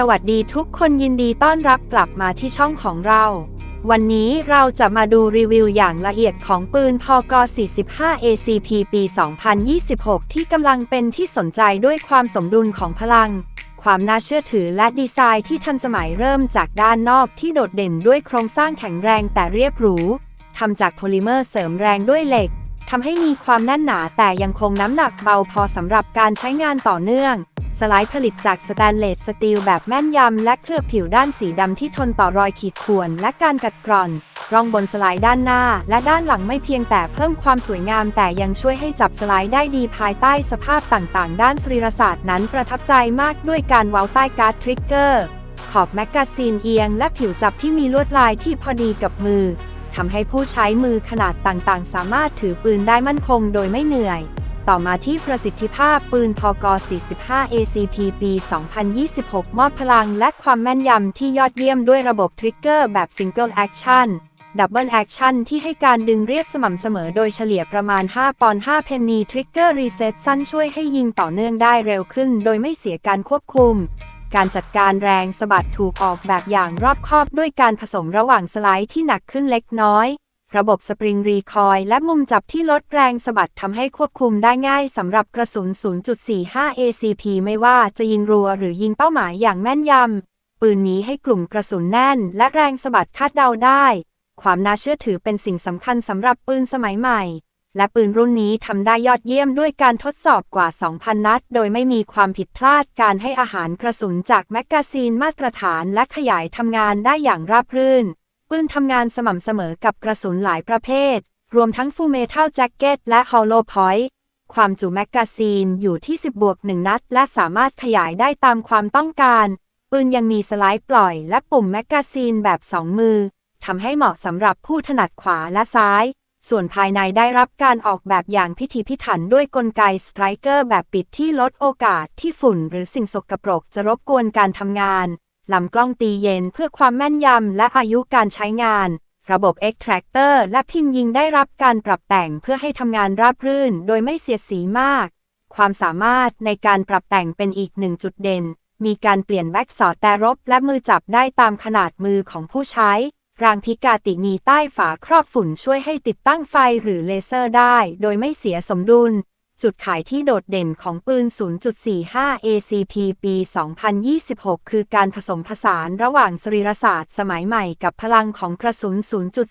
สวัสดีทุกคนยินดีต้อนรับกลับมาที่ช่องของเรา วันนี้เราจะมาดูรีวิวอย่างละเอียดของปืนพก 45 ACP ปี 2026 ที่กำลังเป็นที่สนใจด้วยความสมดุลของพลัง ความน่าเชื่อถือและดีไซน์ที่ทันสมัยเริ่มจากด้านนอกที่โดดเด่นด้วยโครงสร้างแข็งแรงแต่เรียบหรูทำจากโพลิเมอร์เสริมแรงด้วยเหล็กทำให้มีความแน่นหนาแต่ยังคงน้ำหนักเบาพอสำหรับการใช้งานต่อเนื่อง สไลด์ผลิตจากสแตนเลสสตีลแบบแม่นยำ และเคลือบผิวด้านสีดำที่ทนต่อรอยขีดข่วน และการกัดกร่อนร่องบนสไลด์ด้านหน้า และด้านหลังไม่เพียงแต่เพิ่มความสวยงาม แต่ยังช่วยให้จับสไลด์ได้ดีภายใต้สภาพต่างๆ ด้านสรีรศาสตร์นั้นประทับใจมากด้วยการเว้าใต้การ์ดทริกเกอร์ขอบแมกกาซีนเอียง และผิวจับที่มีลวดลายที่พอดีกับมือทำให้ผู้ใช้มือขนาดต่างๆ สามารถถือปืนได้มั่นคงโดยไม่เหนื่อย ต่อมาที่ประสิทธิภาพปืนพก 45 ACP ปี 2026 มอบพลังและความแม่นยำที่ยอดเยี่ยมด้วยระบบทริกเกอร์แบบ Single Action Double Action ที่ให้การดึงเรียบสม่ำเสมอโดยเฉลี่ยประมาณ 5 ปอนด์5เพนนีทริกเกอร์รีเซ็ตสั้นช่วยให้ยิงต่อเนื่องได้เร็วขึ้น โดยไม่เสียการควบคุม การจัดการแรงสะบัดถูกออกแบบอย่างรอบคอบด้วยการผสมระหว่างสไลด์ที่หนักขึ้นเล็กน้อย ระบบสปริงรีคอยและมุมจับที่ลดแรงสะบัดทำให้ควบคุมได้ง่ายสำหรับกระสุน 0.45 ACP ไม่ว่าจะยิงรัวหรือยิงเป้าหมายอย่างแม่นยำ ปืนนี้ให้กลุ่มกระสุนแน่น และแรงสะบัดคาดเดาได้ ความน่าเชื่อถือเป็นสิ่งสำคัญสำหรับปืนสมัยใหม่ และปืนรุ่นนี้ทำได้ยอดเยี่ยมด้วยการทดสอบกว่า 2,000 นัด โดยไม่มีความผิดพลาดการให้อาหารกระสุนจากแมกกาซีนมาตรฐาน และขยายทำงานได้อย่างราบรื่น ปืนทำงานสม่ำเสมอกับกระสุนหลายประเภท รวมทั้งฟูเมทัลแจ็คเก็ตและฮอลโลพอยต์ความจุแมกกาซีนอยู่ที่ 10บวก1นัด และสามารถขยายได้ตามความต้องการ ปืนยังมีสไลด์ปล่อยและปุ่มแมกกาซีนแบบ 2 มือทำให้เหมาะสำหรับผู้ถนัดขวาและซ้าย ส่วนภายในได้รับการออกแบบอย่างพิถีพิถันด้วยกลไกสไตรเกอร์แบบปิดที่ลดโอกาสที่ฝุ่นหรือสิ่งสกปรกจะรบกวนการทำงาน ลำกล้องตีเย็นเพื่อความแม่นยำและอายุการใช้งาน ระบบ Extractor และพิมพ์ยิงได้รับการปรับแต่งเพื่อให้ทำงานราบรื่นโดยไม่เสียสีมาก ความสามารถในการปรับแต่งเป็นอีกหนึ่งจุดเด่น มีการเปลี่ยนแว็กซ์สอดแต่รบและมือจับได้ตามขนาดมือของผู้ใช้ รางพิกาติมีใต้ฝาครอบฝุ่นช่วยให้ติดตั้งไฟหรือเลเซอร์ได้ โดยไม่เสียสมดุล จุดขายที่โดดเด่นของปืน 0.45 ACP ปี 2026 คือการผสมผสานระหว่างสรีรศาสตร์สมัยใหม่กับพลังของกระสุน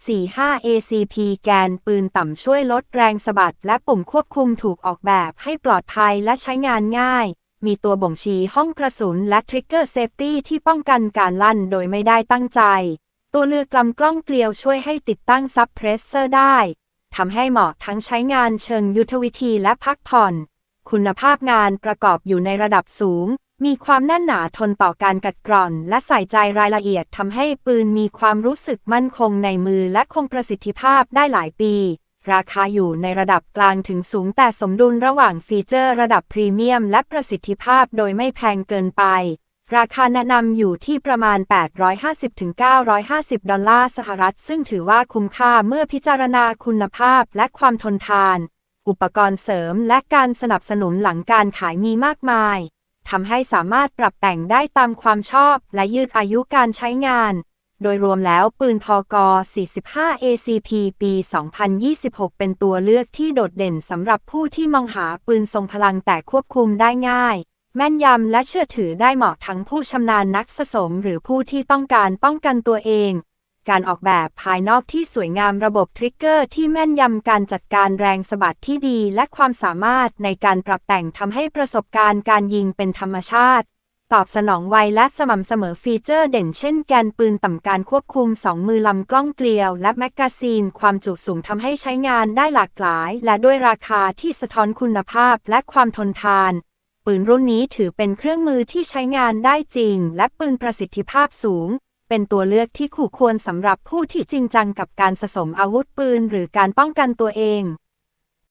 0.45 ACP แกนปืนต่ำช่วยลดแรงสะบัดและปุ่มควบคุมถูกออกแบบให้ปลอดภัยและใช้งานง่าย มีตัวบ่งชี้ห้องกระสุนและทริกเกอร์เซฟตี้ที่ป้องกันการลั่นโดยไม่ได้ตั้งใจ ตัวเลือกลำกล้องเกลียวช่วยให้ติดตั้งซับเพรสเซอร์ได้ ทำให้เหมาะทั้งใช้งานเชิงยุทธวิธีและพักผ่อน คุณภาพงานประกอบอยู่ในระดับสูง มีความแน่นหนาทนต่อการกัดกร่อน และใส่ใจรายละเอียดทำให้ปืนมีความรู้สึกมั่นคงในมือและคงประสิทธิภาพได้หลายปี ราคาอยู่ในระดับกลางถึงสูงแต่สมดุลระหว่างฟีเจอร์ระดับพรีเมียมและประสิทธิภาพโดยไม่แพงเกินไป ราคาแนะนำอยู่ที่ประมาณ 850-950 ดอลลาร์สหรัฐ ซึ่งถือว่าคุ้มค่าเมื่อพิจารณาคุณภาพและความทนทาน อุปกรณ์เสริมและการสนับสนุนหลังการขายมีมากมายทำให้สามารถปรับแต่งได้ตามความชอบและยืดอายุการใช้งาน โดยรวมแล้วปืนพก 45 ACP ปี 2026 เป็นตัวเลือกที่โดดเด่นสำหรับผู้ที่มองหาปืนทรงพลังแต่ควบคุมได้ง่าย แม่นยำและเชื่อถือได้เหมาะทั้งผู้ชำนาญนักสะสมหรือผู้ที่ต้องการป้องกันตัวเอง การออกแบบภายนอกที่สวยงามระบบทริกเกอร์ที่แม่นยำการจัดการแรงสะบัดที่ดีและความสามารถในการปรับแต่งทำให้ประสบการณ์การยิงเป็นธรรมชาติ ตอบสนองไวและสม่ำเสมอฟีเจอร์เด่นเช่นแกนปืนต่ำการควบคุม 2 มือลำกล้องเกลียว และแมกกาซีน ความจุสูงทำให้ใช้งานได้หลากหลาย และด้วยราคาที่สะท้อนคุณภาพและความทนทาน ปืนรุ่นนี้ถือเป็นเครื่องมือที่ใช้งานได้จริง และปืนประสิทธิภาพสูง เป็นตัวเลือกที่คู่ควรสำหรับผู้ที่จริงจังกับการสะสมอาวุธปืน หรือการป้องกันตัวเอง